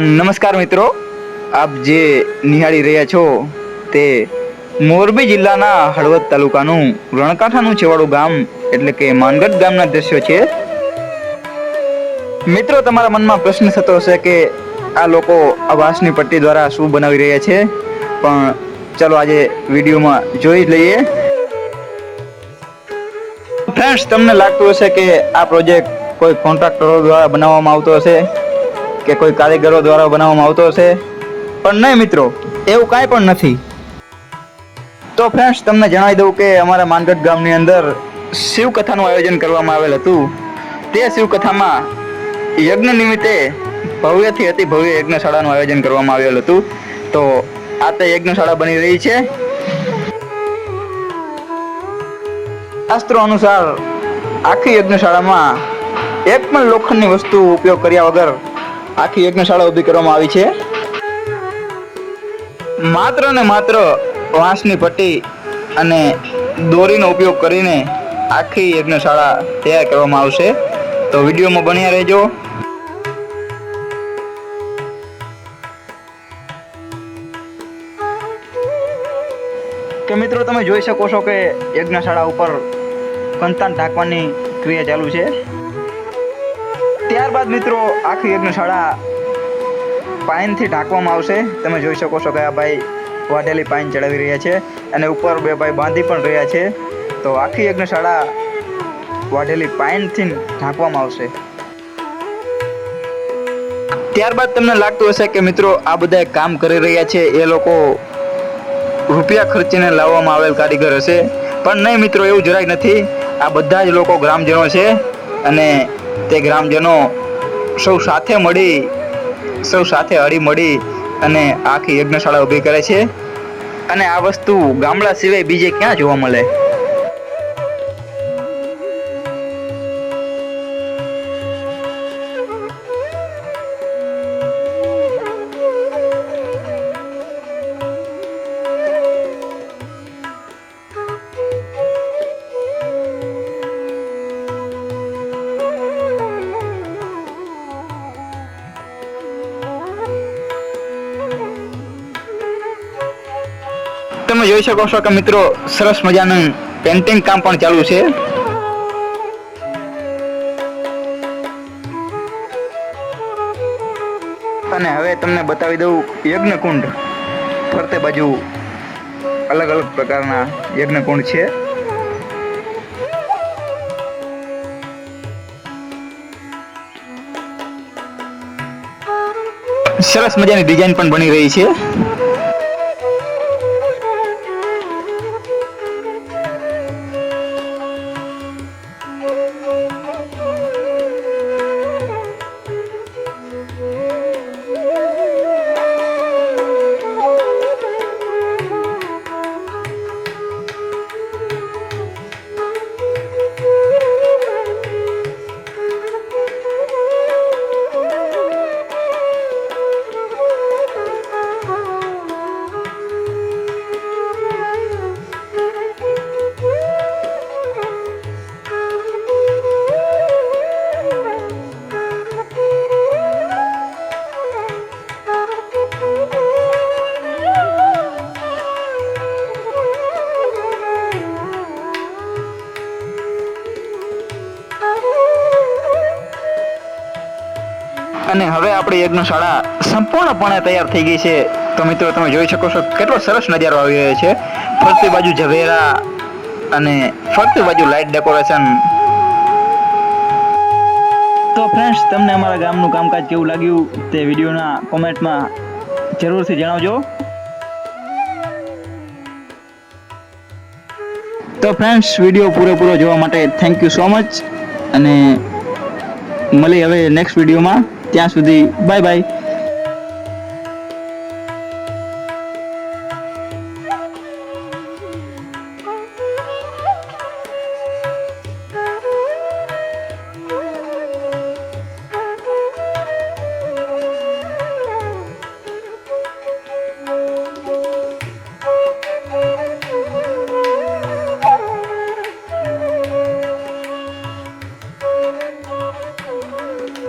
નમસ્કાર મિત્રો. આપ જે નિહાળી રહ્યા છો તે મોરબી જિલ્લાના હળવદ તાલુકાનું રણકાંઠાનું છેવાડું ગામ, એટલે કે માનગઢ ગામના દ્રશ્યો છે. મિત્રો, તમારા મનમાં પ્રશ્ન થતો હશે કે આ લોકો આ વાંસની પટ્ટી દ્વારા શું બનાવી રહ્યા છે? પણ ચલો આજે વિડીયોમાં જોઈ લઈએ. ફ્રેન્ડ્સ તમને લાગતું હશે કે આ પ્રોજેક્ટ કોઈ કોન્ટ્રાક્ટરો દ્વારા બનાવવામાં આવતો હશે. કે કોઈ કારીગરો દ્વારા બનાવવામાં આવતો હશે? પણ નહીં મિત્રો, એવું કાંઈ પણ નથી. તો ફ્રેન્ડ્સ તમને જણાવી દઉં કે અમારા માનગઢ ગામની અંદર શિવકથાનું આયોજન કરવામાં આવેલ હતું. તે શિવકથામાં યજ્ઞ નિમિત્તે ભવ્યથી અતિ ભવ્ય યજ્ઞશાળાનું આયોજન કરવામાં આવેલ હતું. તો આ તે યજ્ઞશાળા બની રહી છે. શાસ્ત્રો અનુસાર આખી યજ્ઞશાળામાં એક પણ લોખંડની વસ્તુ ઉપયોગ કર્યા વગર આખી યજ્ઞશાળા ઊભી કરવામાં આવી છે. માત્ર ને માત્ર વાંસની પટ્ટી અને દોરીનો ઉપયોગ કરીને આખી યજ્ઞશાળા તૈયાર કરવામાં આવશે. તો વિડીયોમાં બન્યા રહેજો. કે મિત્રો, તમે જોઈ શકો છો કે યજ્ઞશાળા ઉપર કંતાન ઢાંકવાની ક્રિયા ચાલુ છે. ત્યારબાદ મિત્રો. આખી યજ્ઞશાળા પાઇનથી ઢાંકવામાં આવશે. તમે જોઈ શકો છો કે આ ભાઈ વાઢેલી પાઇન ચડાવી રહ્યા છે અને ઉપર બે ભાઈ બાંધી પણ રહ્યા છે. તો આખી યજ્ઞશાળા વાઢેલી પાઇનથી ઢાંકવામાં આવશે. ત્યારબાદ તમને લાગતું હશે કે મિત્રો આ બધા કામ કરી રહ્યા છે. એ લોકો રૂપિયા ખર્ચીને લાવવામાં આવેલ કારીગર હશે. પણ નહીં મિત્રો, એવું જરાય નથી. આ બધા જ લોકો ગ્રામજનો છે અને તે ગ્રામજનો સૌ સાથે મળી, સૌ સાથે હળી મળી અને આખી યજ્ઞશાળા ઊભી કરે છે. અને આ વસ્તુ ગામડા સિવાય બીજે ક્યાં જોવા મળે? તમે જોઈ શકો છો કે મિત્રો, સરસ મજાનું પેન્ટિંગ કામ પણ ચાલુ છે. અને હવે તમને બતાવી દઉં યજ્ઞકુંડ. ફરતે બાજુ અલગ અલગ પ્રકારના યજ્ઞકુંડ છે. સરસ મજાની ડિઝાઇન પણ બની રહી છે. અને હવે આપણી યજ્ઞશાળા સંપૂર્ણપણે તૈયાર થઈ ગઈ છે. તો મિત્રો, તમે જોઈ શકો છો કેટલો સરસ નજારો આવી રહ્યો છે. ફરતી બાજુ ઝવેરા અને ફરતી બાજુ લાઇટ ડેકોરેશન તો ફ્રેન્ડ્સ તમને અમારા ગામનું કામકાજ કેવું લાગ્યું તે વિડીયોના કોમેન્ટમાં જરૂરથી જણાવજો. તો ફ્રેન્ડ્સ વીડિયો પૂરેપૂરો જોવા માટે થેન્ક યુ સો મચ અને મળી હવે નેક્સ્ટ વિડીયોમાં. ત્યાં સુધી બાય બાય.